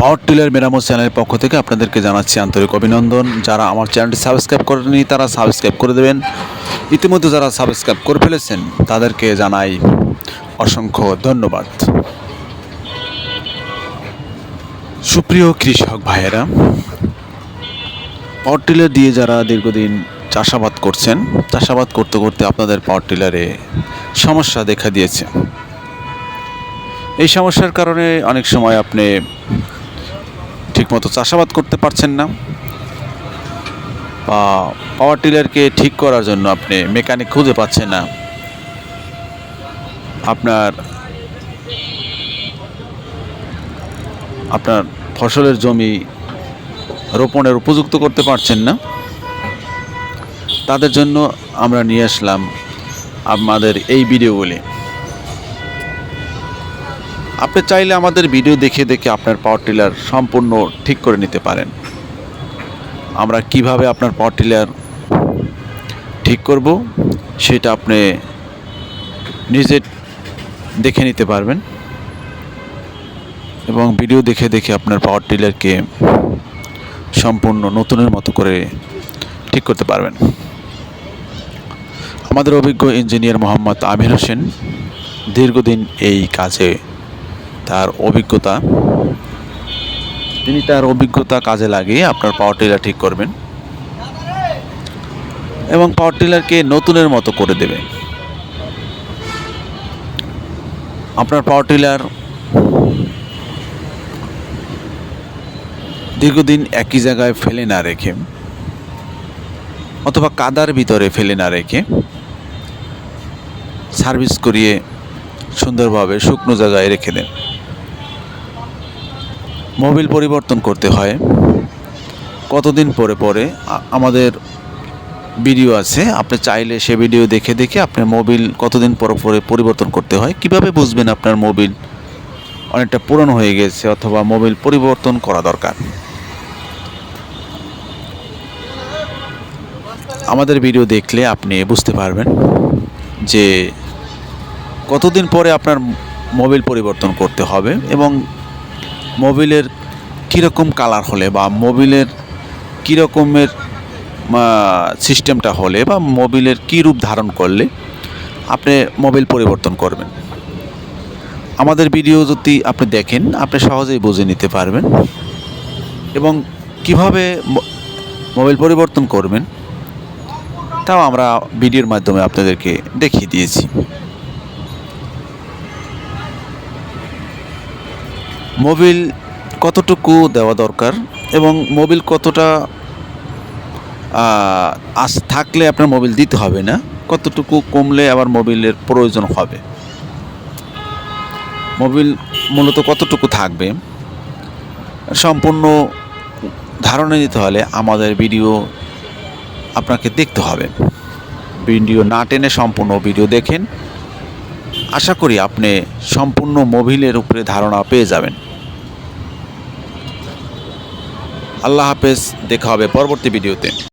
Power tiller মেরামত চ্যানেলের পক্ষ থেকে আপনাদেরকে জানাচ্ছি আন্তরিক অভিনন্দন। যারা আমার চ্যানেলটি সাবস্ক্রাইব করেনি তারা সাবস্ক্রাইব করে দেবেন। ইতিমধ্যে যারা সাবস্ক্রাইব করে ফেলেছেন, তাদেরকে জানাই অসংখ্য ধন্যবাদ। সুপ্রিয় কৃষক ভাইয়েরা, পাওয়ার টিলার দিয়ে যারা দীর্ঘদিন চাষাবাদ করছেন, চাষাবাদ করতে করতে আপনাদের পাওয়ার টিলারে সমস্যা দেখা দিয়েছে। এই সমস্যার কারণে অনেক সময় আপনি ঠিকমতো চাষাবাদ করতে পারছেন না। বা পাওয়ার টিলারকে ঠিক করার জন্য আপনি মেকানিক খুঁজে পাচ্ছেন না। আপনার আপনার ফসলের জমি রোপণের উপযুক্ত করতে পারছেন না। তাদের জন্য আমরা নিয়ে আসলাম আমাদের এই ভিডিওগুলি আপনি চাইলে আমাদের ভিডিও দেখে দেখে আপনার পাওয়ার টিলার সম্পূর্ণ ঠিক করে নিতে পারেন। আমরা কীভাবে আপনার পাওয়ার টিলার ঠিক করব, সেটা আপনি নিজে দেখে নিতে পারবেন এবং ভিডিও দেখে দেখে আপনার পাওয়ার টিলারকে সম্পূর্ণ নতুনের মতো করে ঠিক করতে পারবেন। আমাদের অভিজ্ঞ ইঞ্জিনিয়ার মোহাম্মদ আমির হোসেন দীর্ঘদিন এই কাজে তার অভিজ্ঞতা। তিনি তার অভিজ্ঞতা কাজে লাগিয়ে আপনার পাওয়ার টিলার ঠিক করবেন এবং পাওয়ার টিলারকে নতুনের মতো করে দেবে। আপনার পাওয়ার টিলার দীর্ঘদিন একই জায়গায় ফেলে না রেখে অথবা কাদার ভিতরে ফেলে না রেখে সার্ভিস করিয়ে সুন্দরভাবে শুকনো জায়গায় রেখে দেন। মোবিল পরিবর্তন করতে হয়। কতদিন পরে পরে আমাদের ভিডিও আছে, আপনি চাইলে সে ভিডিও দেখে দেখে আপনার মোবিল কতদিন পর পরে পরিবর্তন করতে হয়। কীভাবে বুঝবেন আপনার মোবিল অনেকটা পুরনো হয়ে গেছে অথবা মোবিল পরিবর্তন করা দরকার? আমাদের ভিডিও দেখলে আপনি বুঝতে পারবেন যে কতদিন পরে আপনার মোবিল পরিবর্তন করতে হবে এবং মোবিলের কীরকম কালার হলে বা মোবিলের কীরকমের সিস্টেমটা হলে বা মোবিলের কী রূপ ধারণ করলে আপনি মোবিল পরিবর্তন করবেন? আমাদের ভিডিও যদি আপনি দেখেন, আপনি সহজেই বুঝে নিতে পারবেন। এবং কীভাবে মোবাইল পরিবর্তন করবেন, তাও আমরা ভিডিওর মাধ্যমে আপনাদেরকে দেখিয়ে দিয়েছি। মোবিল কতটুকু দেওয়া দরকার এবং মোবিল কতটা আস, থাকলে আপনার মোবিল দিতে হবে না? কতটুকু কমলে আবার মোবিলের প্রয়োজন হবে? মোবিল মূলত কতটুকু থাকবে? সম্পূর্ণ ধারণা নিতে হলে আমাদের ভিডিও আপনাকে দেখতে হবে। ভিডিও না টেনে সম্পূর্ণ ভিডিও দেখেন। আশা করি আপনি সম্পূর্ণ মোবিলের উপরে ধারণা পেয়ে যাবেন। আল্লাহ হাফেজ দেখা হবে পরবর্তী ভিডিওতে।